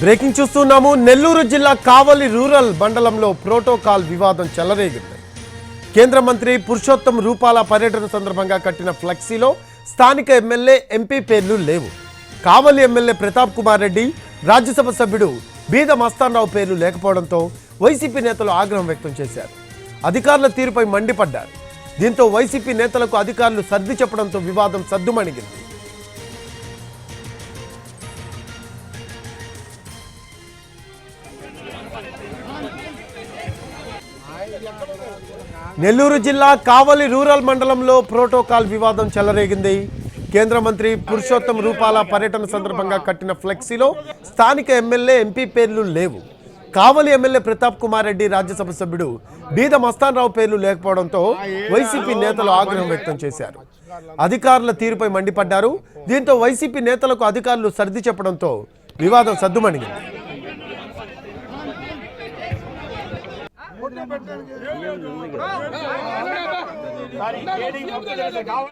Breaking చూస్తున్నాము. నెల్లూరు జిల్లా కావలి rural మండలంలో ప్రోటోకాల్ వివాదం చెలరేగింది. కేంద్ర మంత్రి పురుషోత్తం రూపాల పర్యటన సందర్భంగా కట్టిన ఫ్లెక్సీలో స్థానిక ఎమ్మెల్యే ఎంపీ పేర్లు లేవు. కావలి ఎమ్మెల్యే ప్రతాప్ కుమార్ రెడ్డి రాజ్యసభ సభ్యుడు బీద మస్తాన్రావు పేర్లు లేకపోవడంతో వైసీపీ నేతలు ఆగ్రహం వ్యక్తం చేశారు. అధికారుల తీరుపై మండిపడ్డారు. దీంతో వైసీపీ నేతలకు అధికారులు సర్ది చెప్పడంతో వివాదం సద్దుమణిగింది. నెల్లూరు జిల్లా కావలి రూరల్ మండలంలో ప్రోటోకాల్ వివాదం చెలరేగింది. కేంద్ర మంత్రి పురుషోత్తం రూపాల పర్యటన సందర్భంగా కట్టిన ఫ్లెక్సీలో స్థానిక ఎమ్మెల్యే ఎంపీ పేర్లు లేవు. కావలి ఎమ్మెల్యే ప్రతాప్ కుమార్ రెడ్డి రాజ్యసభ సభ్యుడు బీద మస్తాన్రావు పేర్లు లేకపోవడంతో వైసీపీ నేతలు ఆగ్రహం వ్యక్తం చేశారు. అధికారుల తీరుపై మండిపడ్డారు. దీంతో వైసీపీ నేతలకు అధికారులు సర్ది చెప్పడంతో వివాదం సద్దుమణిగింది. సార్